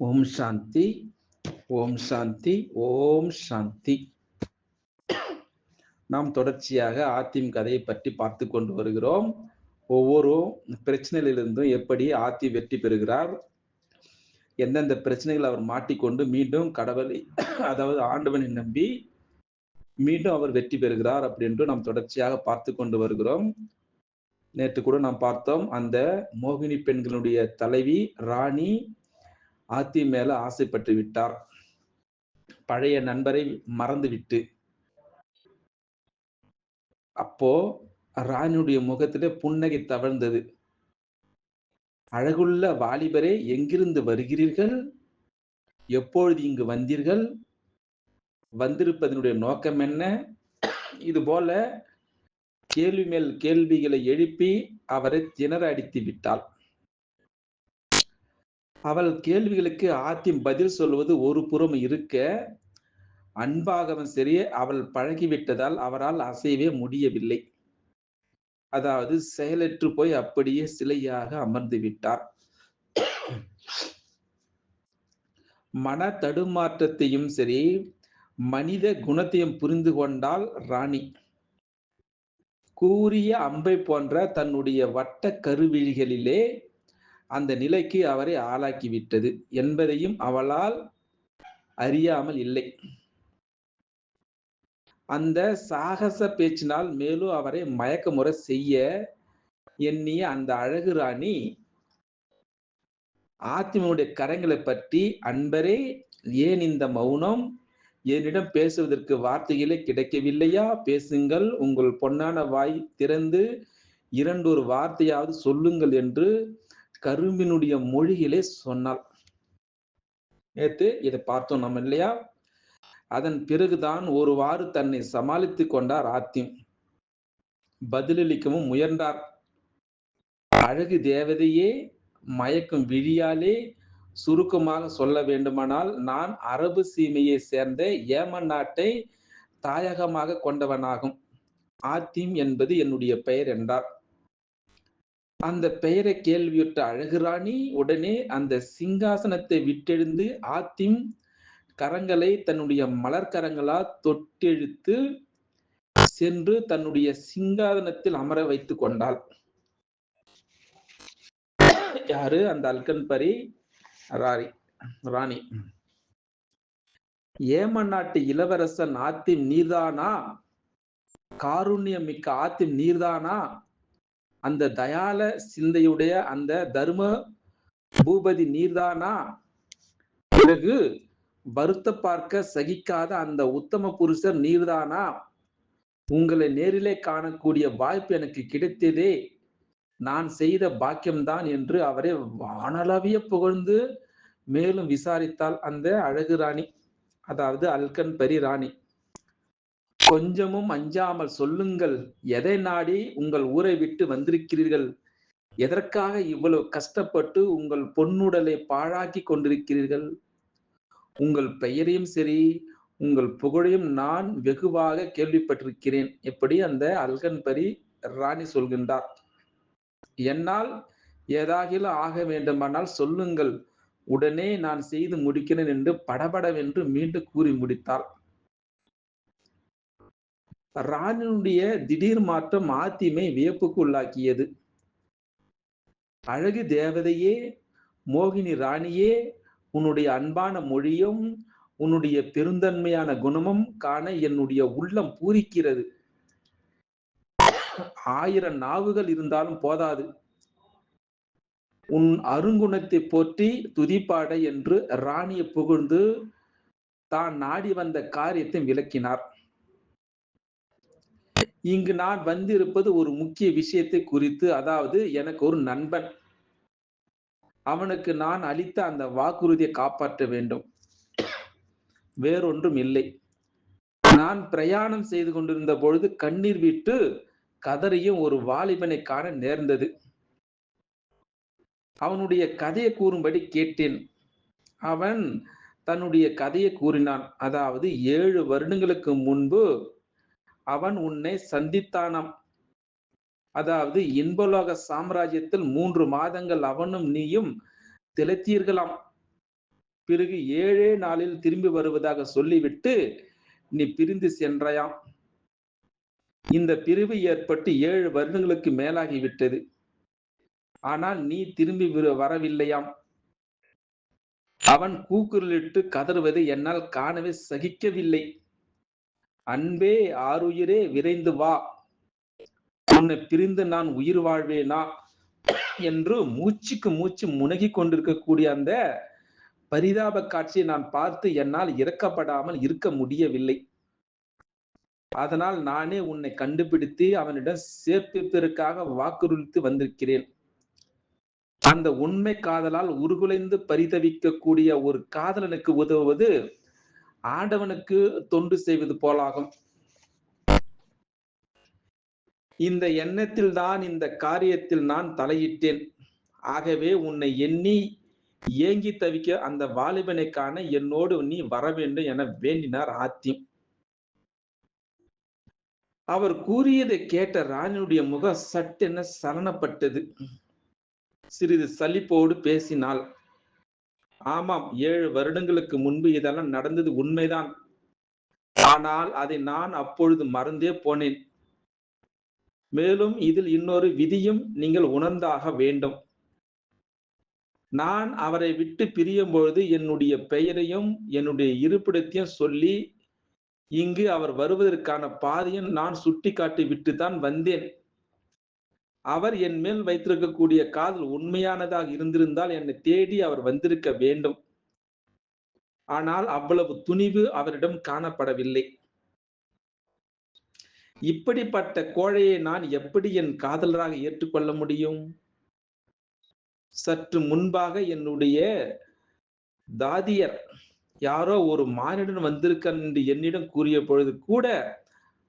ஓம் சாந்தி ஓம் சாந்தி ஓம் சாந்தி. நாம் தொடர்ச்சியாக ஆத்திம் கதையை பற்றி பார்த்து கொண்டு வருகிறோம். ஒவ்வொரு பிரச்சனையிலிருந்தும் எப்படி ஆத்தி வெற்றி பெறுகிறார்? எந்தெந்த பிரச்சனைகள் அவர் மாட்டிக்கொண்டு மீண்டும் கடவுளை அதாவது ஆண்டவனை நம்பி மீண்டும் அவர் வெற்றி பெறுகிறார் அப்படின்ட்டு நாம் தொடர்ச்சியாக பார்த்து கொண்டு வருகிறோம். நேற்று கூட நாம் பார்த்தோம் அந்த மோகினி பெண்களுடைய தலைவி ராணி ஆத்தி மேல ஆசைப்பட்டு விட்டார். பழைய நண்பரை மறந்துவிட்டு. அப்போ ராணியுடைய முகத்திலே புன்னகை தவழ்ந்தது. அழகுள்ள வாலிபரே எங்கிருந்து வருகிறீர்கள்? எப்பொழுது இங்கு வந்தீர்கள்? வந்திருப்பதனுடைய நோக்கம் என்ன? இது போல கேள்வி மேல் கேள்விகளை எழுப்பி அவரை திணற அடித்து விட்டாள். அவள் கேள்விகளுக்கு ஆத்திம் பதில் சொல்வது ஒரு புறம் இருக்க அன்பாகவும் சரி அவள் பழகிவிட்டதால் அவரால் அசையவே முடியவில்லை. அதாவது செயலற்று போய் அப்படியே சிலையாக அமர்ந்து விட்டார். மன தடுமாற்றத்தையும் சரி மனித குணத்தையும் புரிந்து கொண்டால் ராணி. கூறிய அம்பை போன்ற தன்னுடைய வட்ட கருவிழிகளிலே அந்த நிலைக்கு அவரை ஆளாக்கிவிட்டது என்பதையும் அவளால் அறியாமல் இல்லை. அந்த சாகச பேச்சினால் மேலும் அவரை மயக்கமுறை செய்ய எண்ணிய அந்த அழகு ராணி ஆத்திமனுடைய கரங்களை பற்றி அன்பரே ஏன் இந்த மௌனம்? என்னிடம் பேசுவதற்கு வார்த்தைகளே கிடைக்கவில்லையா? பேசுங்கள் உங்கள் பொன்னான வாய் திறந்து இரண்டொரு வார்த்தையாவது சொல்லுங்கள் என்று கரும்பினுடைய மொழிகளே சொன்னாள். நேத்து இதை பார்த்தோம் நம்ம இல்லையா? அதன் பிறகுதான் ஒருவாறு தன்னை சமாளித்துக் கொண்டார் ஆத்திம். பதிலளிக்கவும் முயன்றார். அழகு தேவதையே மயக்கும் விழியாலே சுருக்கமாக சொல்ல வேண்டுமானால் நான் அரபு சீமையை சேர்ந்த ஏமன் நாட்டை தாயகமாக கொண்டவனாகும். ஆத்திம் என்பது என்னுடைய பெயர் என்றார். அந்த பெயரை கேள்வியுற்ற அழகுராணி உடனே அந்த சிங்காசனத்தை விட்டெழுந்து ஆத்திம் கரங்களை தன்னுடைய மலர்கரங்களா தொட்டெழுத்து சென்று தன்னுடைய சிங்காதனத்தில் அமர வைத்து கொண்டாள். யாரு? அந்த அல்கன்பரி ராரி ராணி ஏமன் நாட்டு இளவரசன் ஆத்திம் நீர்தானா? காருண்யம் மிக்க ஆத்திம் நீர்தானா? அந்த தயால சிந்தையுடைய அந்த தர்ம பூபதி நீர்தானா? பிறகு வருத்த பார்க்க சகிக்காத அந்த உத்தம புருஷர் நீர்தானா? உங்களை நேரிலே காணக்கூடிய வாய்ப்பு எனக்கு கிடைத்ததே. நான் செய்த பாக்கியம்தான் என்று அவரை வானளவிய புகழ்ந்து மேலும் விசாரித்தால் அந்த அழகு ராணி அதாவது அல்கன் பரி ராணி. கொஞ்சமும் அஞ்சாமல் சொல்லுங்கள். எதை நாடி உங்கள் ஊரை விட்டு வந்திருக்கிறீர்கள்? எதற்காக இவ்வளவு கஷ்டப்பட்டு உங்கள் பொன்னுடலை பாழாக்கி கொண்டிருக்கிறீர்கள்? உங்கள் பெயரையும் சரி உங்கள் புகழையும் நான் வெகுவாக கேள்விப்பட்டிருக்கிறேன். எப்படி அந்த அல்கன்பரி ராணி சொல்கின்றார்? என்னால் ஏதாகிலும் ஆக வேண்டுமானால் சொல்லுங்கள். உடனே நான் செய்து முடிக்கிறேன் என்று படபடவென்று மீண்டும் கூறி முடித்தாள். ராணினுடைய திடீர் மாற்றம் ஆத்திமை வியப்புக்கு உள்ளாக்கியது. அழகு தேவதையே மோகினி ராணியே உன்னுடைய அன்பான மொழியும் உன்னுடைய பெருந்தன்மையான குணமும் காண என்னுடைய உள்ளம் பூரிக்கிறது. ஆயிரம் நாவுகள் இருந்தாலும் போதாது. உன் அருங்குணத்தை போற்றி துதிப்பாட என்று ராணியை புகழ்ந்து தான் நாடி வந்த காரியத்தை விளக்கினார். இங்கு நான் வந்திருப்பது ஒரு முக்கிய விஷயத்தை குறித்து அதாவது எனக்கு ஒரு நண்பன். அவனுக்கு நான் அளித்த அந்த வாக்குறுதியை காப்பாற்ற வேண்டும். வேறொன்றும் இல்லை. நான் பிரயாணம் செய்து கொண்டிருந்த பொழுது கண்ணீர் விட்டு கதறியும் ஒரு வாலிபனை காண நேர்ந்தது. அவனுடைய கதையை கூறும்படி கேட்டேன். அவன் தன்னுடைய கதையை கூறினான். அதாவது ஏழு வருடங்களுக்கு முன்பு அவன் உன்னை சந்தித்தானாம். அதாவது இன்பலோக சாம்ராஜ்யத்தில் மூன்று மாதங்கள் அவனும் நீயும் திளைத்தீர்களாம். பிறகு ஏழே நாளில் திரும்பி வருவதாக சொல்லிவிட்டு நீ பிரிந்து சென்றாயாம். இந்த பிரிவு ஏற்பட்டு ஏழு வருடங்களுக்கு மேலாகிவிட்டது. ஆனால் நீ திரும்பி வரவில்லையாம். அவன் கூக்குரலிட்டு கதறுவதை என்னால் காணவே சகிக்கவில்லை. அன்பே ஆருயிரே விரைந்து வா. உன்னை பிரிந்து நான் உயிர் வாழ்வேனா? என்று மூச்சுக்கு மூச்சு முனகி கொண்டிருக்கக்கூடிய அந்த பரிதாப காட்சியை நான் பார்த்து என்னால் இறக்கப்படாமல் இருக்க முடியவில்லை. அதனால் நானே உன்னை கண்டுபிடித்து அவனிடம் சேர்ப்பிப்பதற்காக வாக்குறுதித்து வந்திருக்கிறேன். அந்த உண்மை காதலால் உருகுலைந்து பரிதவிக்கக்கூடிய ஒரு காதலனுக்கு உதவுவது ஆண்டவனுக்கு தொண்டு செய்வது போலாகும். இந்த எண்ணத்தில் தான் இந்த காரியத்தில் நான் தலையிட்டேன். ஆகவே உன்னை எண்ணி ஏங்கி தவிக்க அந்த வாலிபனை காண என்னோடு நீ வர வேண்டும் என வேண்டினார் ஆத்தியம் அவர் கூறியதை கேட்ட ராணியுடைய முகம் சட்டென சலனப்பட்டது. சிறிது சலிப்போடு பேசினாள். ஆமாம் ஏழு வருடங்களுக்கு முன்பு இதெல்லாம் நடந்தது உண்மைதான். ஆனால் அதை நான் அப்பொழுது மறந்தே போனேன். மேலும் இதில் இன்னொரு விதியும் நீங்கள் உணர்ந்தாக வேண்டும். நான் அவரை விட்டு பிரியும் பொழுது என்னுடைய பெயரையும் என்னுடைய இருப்பிடத்தையும் சொல்லி இங்கு அவர் வருவதற்கான பாதையும் நான் சுட்டிக்காட்டி விட்டுத்தான் வந்தேன். அவர் என் மேல் வைத்திருக்கக்கூடிய காதல் உண்மையானதாக இருந்திருந்தால் என்னை தேடி அவர் வந்திருக்க வேண்டும். ஆனால் அவ்வளவு துணிவு அவரிடம் காணப்படவில்லை. இப்படிப்பட்ட கோழையை நான் எப்படி என் காதலராக ஏற்றுக்கொள்ள முடியும்? சற்று முன்பாக என்னுடைய தாதியர் யாரோ ஒரு மானிடன் வந்திருக்க என்று என்னிடம் கூறிய பொழுது கூட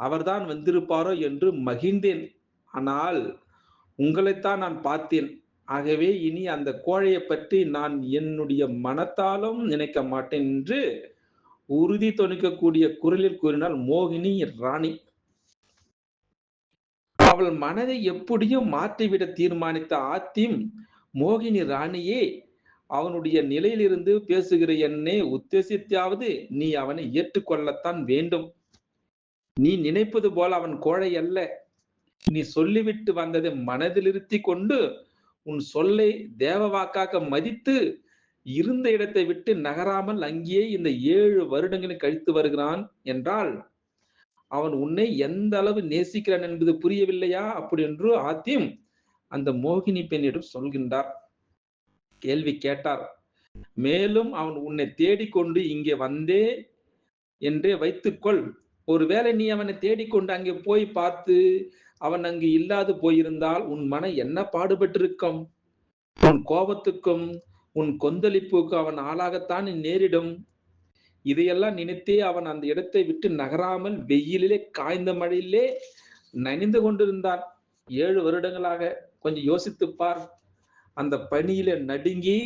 அவர்தான் வந்திருப்பாரோ என்று மகிழ்ந்தேன். ஆனால் உங்களைத்தான் நான் பார்த்தேன். ஆகவே இனி அந்த கோழையை பற்றி நான் என்னுடைய மனத்தாலும் நினைக்க மாட்டேன் என்று உறுதி தொனிக்கக்கூடிய குரலில் கூறினாள் மோகினி ராணி. அவள் மனதை எப்படியும் மாற்றிவிட தீர்மானித்த ஆத்திம் மோகினி ராணியே அவனுடைய நிலையிலிருந்து பேசுகிற என்னை உத்தேசித்தாவது நீ அவனை ஏற்றுக்கொள்ளத்தான் வேண்டும். நீ நினைப்பது போல அவன் கோழை அல்ல. நீ சொல்லிவிட்டு வந்ததை மனதில் இருத்தி கொண்டு உன் சொல்லை தேவ வாக்காக மதித்து இருந்த இடத்தை விட்டு நகராமல் அங்கேயே இந்த ஏழு வருடங்களை கழித்து வருகிறான் என்றால் அவன் உன்னை எந்த அளவு நேசிக்கிறான் என்பது புரியவில்லையா? அப்படி என்று ஆத்தியம் அந்த மோகினி பெண்ணிடம் சொல்கின்றார். கேள்வி கேட்டார். மேலும் அவன் உன்னை தேடிக்கொண்டு இங்கே வந்தே என்றே வைத்துக்கொள். ஒருவேளை நீ அவனை தேடிக்கொண்டு அங்கே போய் பார்த்து அவன் அங்கு இல்லாது போயிருந்தால் உன் மனம் என்ன பாடுபட்டிருக்கும்? உன் கோபத்துக்கும் உன் கொந்தளிப்புக்கு அவன் ஆளாகத்தான் நேரிடும். இதையெல்லாம் நினைத்தே அவன் அந்த இடத்தை விட்டு நகராமல் வெயிலிலே காய்ந்த மழையிலே நனைந்து கொண்டிருந்தான். ஏழு வருடங்களாக கொஞ்சம் யோசித்து பார். அந்த பணியில நடுங்கி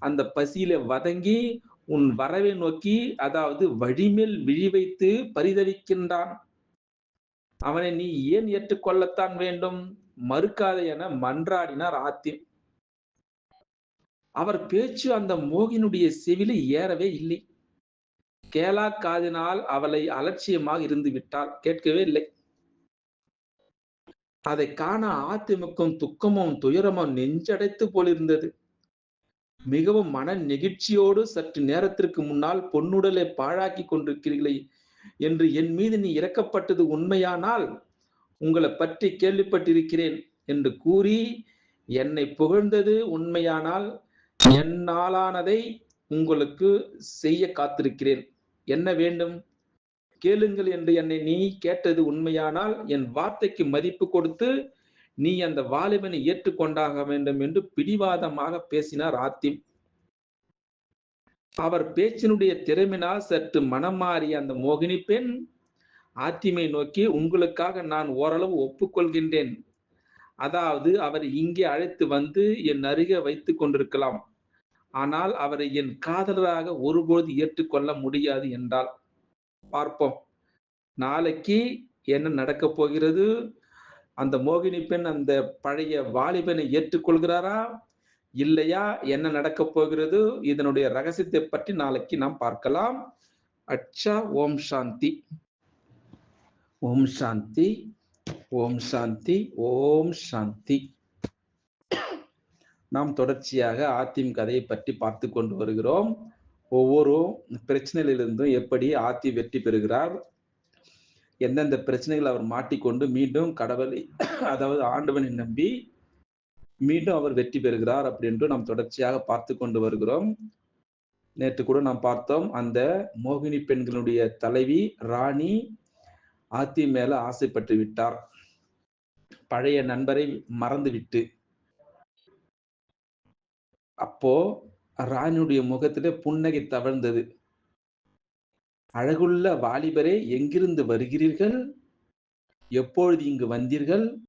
அந்த பசியில வதங்கி உன் வரவை நோக்கி அதாவது வழிமேல் விழி வைத்து பரிதவிக்கின்றான். அவனை நீ ஏன் ஏற்றுக்கொள்ளத்தான் வேண்டும்? மறுக்காதே என மன்றாடினார் ஆத்திம் அவர் பேச்சு அந்த மோகினுடைய செவிலி ஏறவே இல்லை. கேளா காதினால் அவளை அலட்சியமாக இருந்து விட்டால் கேட்கவே இல்லை. அதை காண ஆத்திமுக்கும் துக்கமும் துயரமும் நெஞ்சடைத்து போலிருந்தது. மிகவும் மன நெகிழ்ச்சியோடு சற்று நேரத்திற்கு முன்னால் பொன்னுடலை பாழாக்கி கொண்டிருக்கிறீர்களே என்று என் மீது நீ இறக்கப்பட்டது உண்மையானால் உங்களை பற்றி கேள்விப்பட்டிருக்கிறேன் என்று கூறி என்னை புகழ்ந்தது உண்மையானால் என்னாலானதை உங்களுக்கு செய்ய காத்திருக்கிறேன். என்ன வேண்டும்? கேளுங்கள் என்று என்னை நீ கேட்டது உண்மையானால் என் வார்த்தைக்கு மதிப்பு கொடுத்து நீ அந்த வாலிபனை ஏற்றுக்கொண்டாக வேண்டும் என்று பிடிவாதமாக பேசினார் ஆத்திம். அவர் பேச்சினுடைய திறமினால் சற்று மனம் மாறிய அந்த மோகினி பெண் ஆத்திமை நோக்கி உங்களுக்காக நான் ஓரளவு ஒப்புக்கொள்கின்றேன். அதாவது அவர் இங்கே அழைத்து வந்து என் அருகே வைத்து கொண்டிருக்கலாம். ஆனால் அவரை என் காதலராக ஒருபோது ஏற்றுக்கொள்ள முடியாது என்றால் பார்ப்போம். நாளைக்கு என்ன நடக்கப் போகிறது? அந்த மோகினி பெண் அந்த பழைய வாலிபனை ஏற்றுக்கொள்கிறாரா? இல்லையா? என்ன நடக்கப் போகிறது? இதனுடைய ரகசியத்தை பற்றி நாளைக்கு நாம் பார்க்கலாம். அச்சா ஓம் சாந்தி. ஓம் சாந்தி. ஓம் சாந்தி. ஓம் சாந்தி. நாம் தொடர்ச்சியாக ஆத்திம் கதையை பற்றி பார்த்து கொண்டு வருகிறோம். ஒவ்வொரு பிரச்சனையிலிருந்தும் எப்படி ஆத்தி வெற்றி பெறுகிறார்? எந்தெந்த பிரச்சனைகள் அவர் மாட்டிக்கொண்டு மீண்டும் கடவுளை அதாவது ஆண்டவனை நம்பி மீண்டும் அவர் வெற்றி பெறுகிறார் அப்படின்னு நாம் தொடர்ச்சியாக பார்த்து கொண்டு வருகிறோம். நேற்று கூட நாம் பார்த்தோம் அந்த மோகினி பெண்களுடைய தலைவி ராணி ஆத்தி மேல ஆசைப்பட்டு விட்டார். பழைய நண்பரை மறந்து விட்டு அப்போ ராணியுடைய முகத்திலே புன்னகை தவழ்ந்தது. அழகுள்ள வாலிபரே எங்கிருந்து வருகிறீர்கள்? எப்பொழுது இங்கு வந்தீர்கள்?